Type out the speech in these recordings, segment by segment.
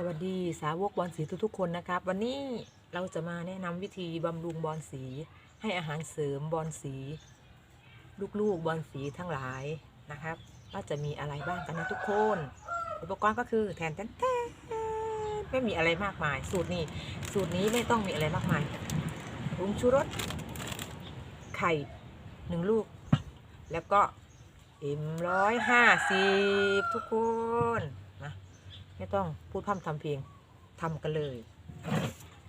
สวัสดีสาวกบอลสีทุกๆคนนะครับ วันนี้เราจะมาแนะนำวิธีบำรุงบอลสี ให้อาหารเสริมบอลสี ลูกๆบอลสีทั้งหลายนะครับว่าจะมีอะไรบ้างกันนะทุกคน อุปกรณ์ก็คือแทนแทนแทนไม่มีอะไรมากมาย สูตรนี้ สูตรนี้ไม่ต้องมีอะไรมากมายผงชูรสไข่หนึ่งลูก แล้วก็เอ็มร้อยห้าสิบทุกคน ไม่ต้องพูดพร่ำทำเพลงทำกันเลย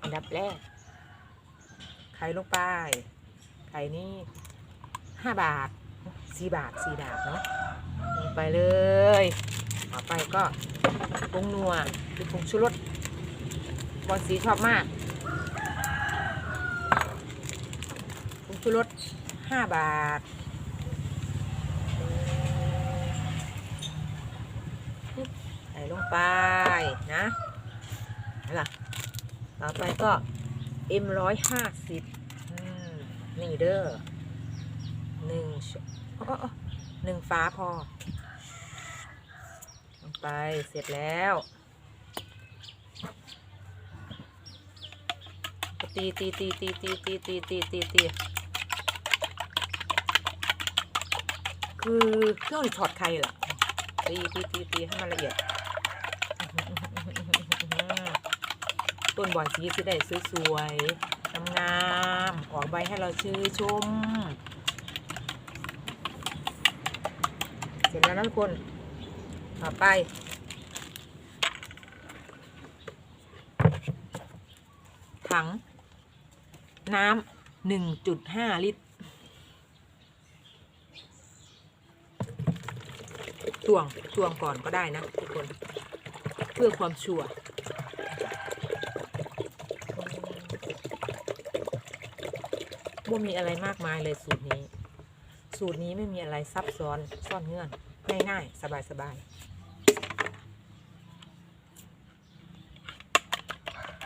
อันดับแรก ไข่ลงไป ไข่นี่ห้าบาทสี่บาทสี่บาทเนาะลงไปเลยต่อไปก็ผงนัวหรือผงชูรสบอลสีชอบมากผงชูรสห้าบาท ใส่ล งไปนะนี่ล่ะต่อไปก็เอ็มร้อยห้าสิบนี่เด้อหนึ่งหนึ่งฟ้าพอ ลงไปเสร็จแล้วตีตีตีตีตีตีตีตีตีตีคือเครื่องถอดไข่เหรอตีตีตีตีให้มันละเอียด ต้นบอนสีจะได้สวยๆงามๆออกใบให้เราชื่นชม เสร็จแล้วนะทุกคนต่อไปถัง น้ำหนึ่งจุดห้าลิตรตวงตวงก่อนก็ได้นะทุกคน เพื่อความชัวร์ ว่ามีอะไรมากมายเลยสูตรนี้ สูตรนี้ไม่มีอะไรซับซ้อนซ่อนเงื่อน ง่ายๆ สบายๆ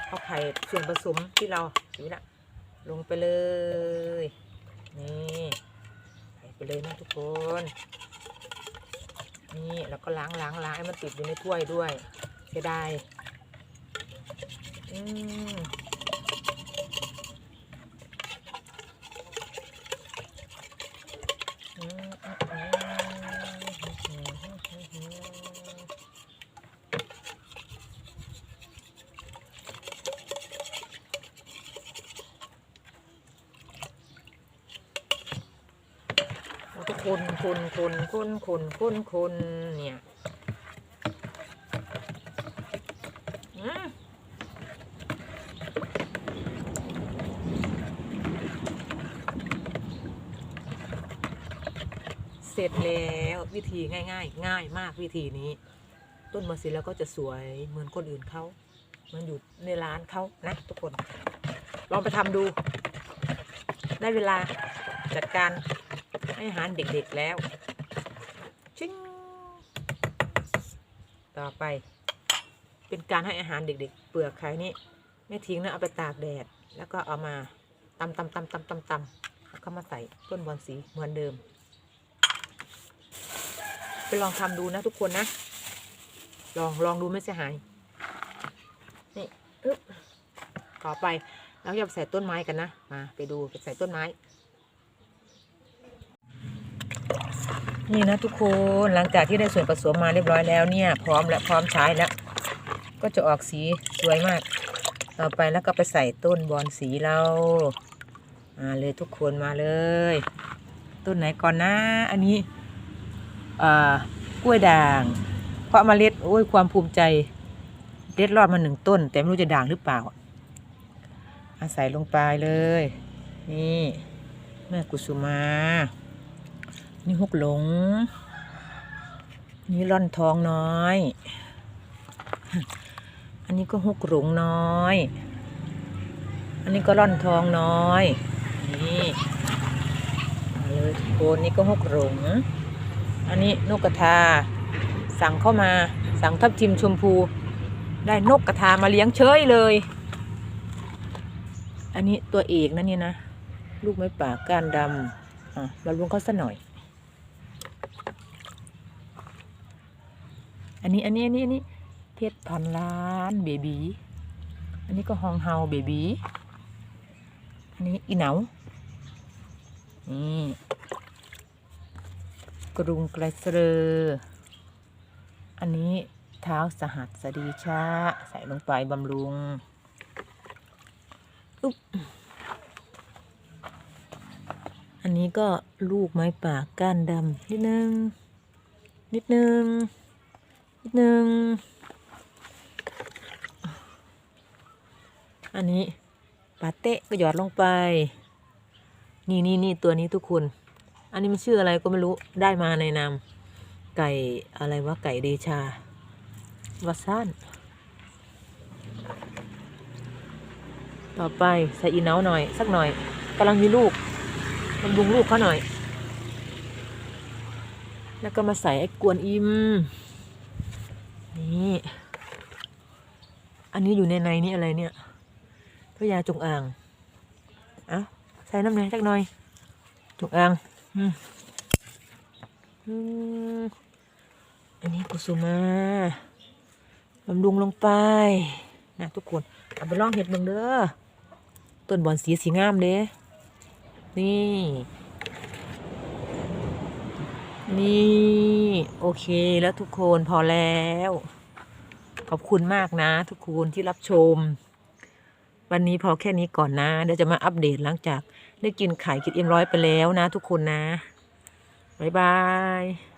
เอาไข่ส่วนผสมที่เราสีละลงไปเลย นี่ใส่ไปเลยนะทุกคน นี่แล้วก็ล้างล้างล้างให้มันติดอยู่ในถ้วยด้วยเสียดายอืม แล้วก็ คนคนคนคนคนคนคนเนี่ยเสร็จแล้ววิธีง่ายๆง่ายมากวิธีนี้ ต้นมะสีแล้วก็จะสวยเหมือนคนอื่นเขามันอยู่ในร้านเขานะทุกคน ลองไปทำดู ได้เวลาจัดการ ให้อาหารเด็กๆแล้วชิงต่อไป เป็นการให้อาหารเด็ก ๆ เปลือกไข่นี่ไม่ทิ้งนะเอาไปตากแดด แล้วก็เอามาตำตำตำตำตำตำแล้วก็มาใส่ต้นบอลสีเหมือนเดิม ไปลองทำดูนะทุกคนนะ ลองลองดูไม่เสียหาย นี่อึ๊บต่อไปเราจะไปใส่ต้นไม้กันนะ มาไปดูไปใส่ต้นไม้ นี่นะทุกคนหลังจากที่ได้ส่วนผสมมาเรียบร้อยแล้วเนี่ย พร้อมแล้วพร้อมใช้แล้ว ก็จะออกสีสวยมาก ต่อไปแล้วก็ไปใส่ต้นบอนสีเรามาเลยทุกคนมาเลย ต้นไหนก่อนนะ อันนี้อ่ากล้วยด่าง เพราะเมล็ดโอ้ยความภูมิใจเด็ดรอดมาหนึ่งต้น แต่ไม่รู้จะด่างหรือเปล่าอาศัยลงไปเลย นี่ แม่กุสุมา นี่หกหลง นี่ร่อนทองน้อย อันนี้ก็หกหลงน้อย อันนี้ก็ร่อนทองน้อย นี่มาเลยทุกคนนี่ก็หกหลง อันนี้นกกระทา สั่งเข้ามา สั่งทับทิมชมพู ได้นกกระทามาเลี้ยงเฉยเลย อันนี้ตัวเอกนะเนี่ยนะ ลูกไม้ป่าก้านดำอะบำรุงเขาสัหน่อย อันนี้อันนี้อันนี้อันนี้แพชรพันล้านเบบีอันนี้ก็ฮองเฮาเบบีอันนี้อีเหนานี่กรุงไกรเซอร์อันนี้เท้าสหัสดีชาใส่ลงไปบำรุงอุ๊บอันนี้ก็ลูกไม้ป่าก้านดำนิดนึง นิดนึง นึง อันนี้ปาเต้ก็หยอดลงไป นี่นี่นี่ตัวนี้ทุกคน อันนี้มันชื่ออะไรก็ไม่รู้ได้มาในนามไก่อะไรวะไก่เดชาวาซานต่อไปใส่อีเนาหน่อย สักหน่อยกำลังมีลูกบำรุงลูกเขาหน่อย แล้วก็มาใส่ไอ้กวนอิม นี่ อันนี้อยู่ในในนี่อะไรเนี่ยพระยาจงอางอะใส่น้ำแหน่จักหน่อย จงอางอืมอืมอันนี้กุสุมาบำรุงลงไปนะทุกคนเอาไปลองเห็ดเบิ่งเด้อต้นบอนสีสีงามเด้นี่ นี่ โอเคแล้วทุกคนพอแล้ว ขอบคุณมากนะ ทุกคนที่รับชม วันนี้พอแค่นี้ก่อนนะ เดี๋ยวจะมาอัปเดตหลังจาก ได้กินไข่กินเอ็มร้อยไปแล้วนะ ทุกคนนะ บ๊ายบาย